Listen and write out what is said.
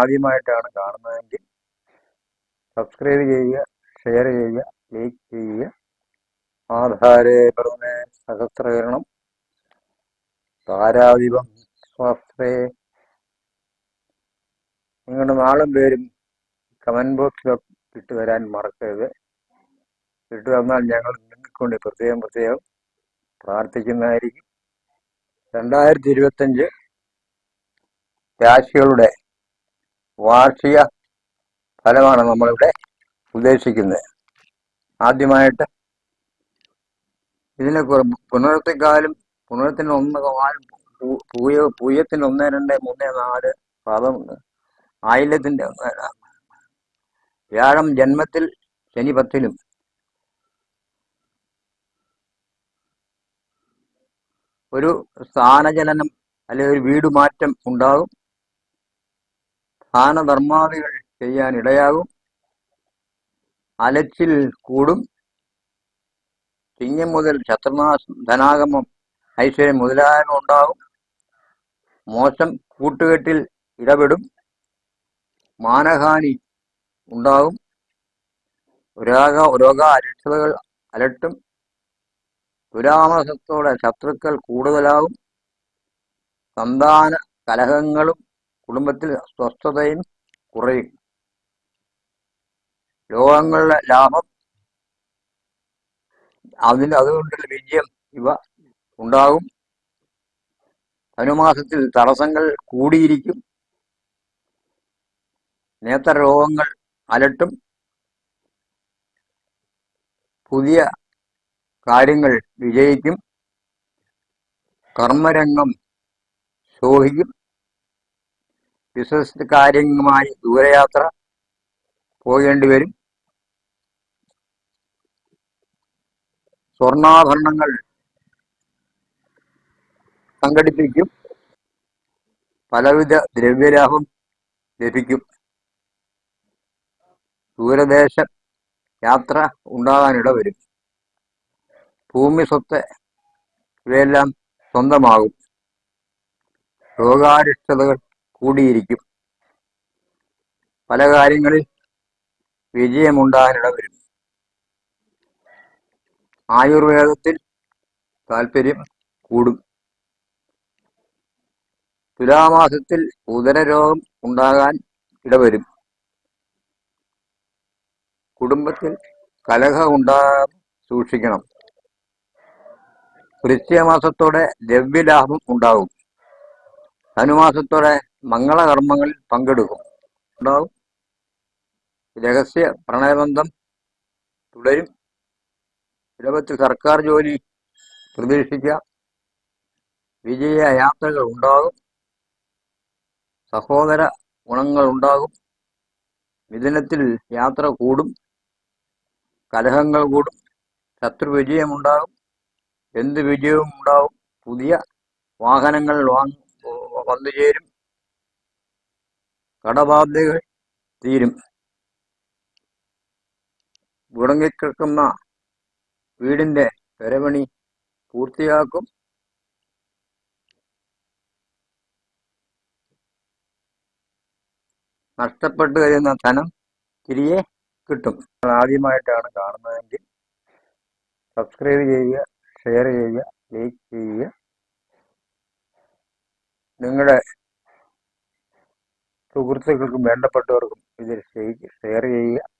ആദ്യമായിട്ടാണ് കാണുന്നതെങ്കിൽ സബ്സ്ക്രൈബ് ചെയ്യുക ഷെയർ ചെയ്യുക ലൈക്ക് ചെയ്യുക. ആധാരേ പറഞ്ഞ സഹസ്രകരണം. താരാധിപം സ്വാസ്ത്രേ നിങ്ങളുടെ നാളും പേരും കമന്റ് ബോക്സിലൊക്കെ ഇട്ട് വരാൻ മറക്കരുത്. ഇട്ട് വന്നാൽ ഞങ്ങൾ നിങ്ങൾക്കൊണ്ട് പ്രത്യേകം പ്രത്യേകം പ്രാർത്ഥിക്കുന്നതായിരിക്കും. രണ്ടായിരത്തി ഇരുപത്തഞ്ച് രാശികളുടെ വാർഷിക ഫലമാണ് നമ്മളിവിടെ ഉദ്ദേശിക്കുന്നത്. ആദ്യമായിട്ട് ഇതിനെ കുറ പുണർത്തിക്കാലും പുണർത്തിന് ഒന്ന് കാലും പൂയ പൂയത്തിന് ഒന്ന് രണ്ട് മൂന്ന് നാല് പാദമുണ്ട് ആയില്യത്തിന്റെ ഒന്ന് വ്യാഴം ജന്മത്തിൽ ശനി പത്തിലും. ഒരു സ്ഥാനചലനം അല്ലെങ്കിൽ ഒരു വീട് മാറ്റം ഉണ്ടാകും. സ്ഥാനധർമാദികൾ ചെയ്യാൻ ഇടയാകും അലച്ചിൽ കൂടും. ചിങ്ങം മുതൽ ശത്രുനാശം ധനാഗമം ഐശ്വര്യം മുതലായവ ഉണ്ടാകും. മോശം കൂട്ടുകെട്ടിൽ ഇടപെടും. മാനഹാനി ഉണ്ടാകും. രോഗ രോഗ അരക്ഷതകൾ അലട്ടും. ദുരാമസത്തോടെ ശത്രുക്കൾ കൂടുതലാകും. സന്താന കലഹങ്ങളും കുടുംബത്തിൽ സ്വസ്ഥതയും കുറയും. രോഗങ്ങളുടെ ലാഭം അതിന് അതുകൊണ്ടുള്ള വിജയം ഇവ ഉണ്ടാകും. ധനുമാസത്തിൽ തടസ്സങ്ങൾ കൂടിയിരിക്കും. നേത്രരോഗങ്ങൾ അലട്ടും. പുതിയ കാര്യങ്ങൾ വിജയിക്കും. കർമ്മരംഗം ശോഭിക്കും. ബിസിനസ് കാര്യങ്ങളുമായി ദൂരയാത്ര പോകേണ്ടി വരും. സ്വർണാഭരണങ്ങൾ സംഘടിപ്പിക്കും. പലവിധ ദ്രവ്യലാഭം ലഭിക്കും. ദൂരദേശ യാത്ര ഉണ്ടാകാനിട വരും. ഭൂമി സ്വത്ത് ഇവയെല്ലാം സ്വന്തമാകും. രോഗാരിഷ്ടതകൾ കൂടിയിരിക്കും. പല കാര്യങ്ങളിൽ വിജയമുണ്ടാകാനിട വരും. ആയുർവേദത്തിൽ താല്പര്യം കൂടും. തുലാമാസത്തിൽ ഉദരരോഗം ഉണ്ടാകാൻ ഇടവരും. കുടുംബത്തിൽ കലഹം ഉണ്ടാകാൻ സൂക്ഷിക്കണം. വൃശ്ചികമാസത്തോടെ ദ്രവ്യലാഭം ഉണ്ടാകും. ധനുമാസത്തോടെ മംഗളകർമ്മങ്ങളിൽ പങ്കെടുക്കും. ഉണ്ടാവും. രഹസ്യ പ്രണയബന്ധം തുടരും. ലോകത്ത് സർക്കാർ ജോലി പ്രതീക്ഷിക്കാം. വിജയ യാത്രകൾ ഉണ്ടാകും. സഹോദര ഗുണങ്ങൾ ഉണ്ടാകും. മിഥുനത്തിൽ യാത്ര കൂടും. കലഹങ്ങൾ കൂടും. ശത്രു വിജയമുണ്ടാകും എന്ത് വിജയവും ഉണ്ടാകും പുതിയ വാഹനങ്ങൾ വാങ്ങ. വന്നു ചേരും കടബാധ്യതകൾ തീരും. മുടങ്ങിക്കിടക്കുന്ന വീടിന്റെ പെരപണി പൂർത്തിയാക്കും. നഷ്ടപ്പെട്ടു കഴിയുന്ന ധനം തിരികെ കിട്ടും. ആദ്യമായിട്ടാണ് കാണുന്നതെങ്കിൽ സബ്സ്ക്രൈബ് ചെയ്യുക ഷെയർ ചെയ്യുക ലൈക്ക് ചെയ്യുക. നിങ്ങളുടെ സുഹൃത്തുക്കൾക്കും വേണ്ടപ്പെട്ടവർക്കും ഇത് ഷെയർ ചെയ്യുക.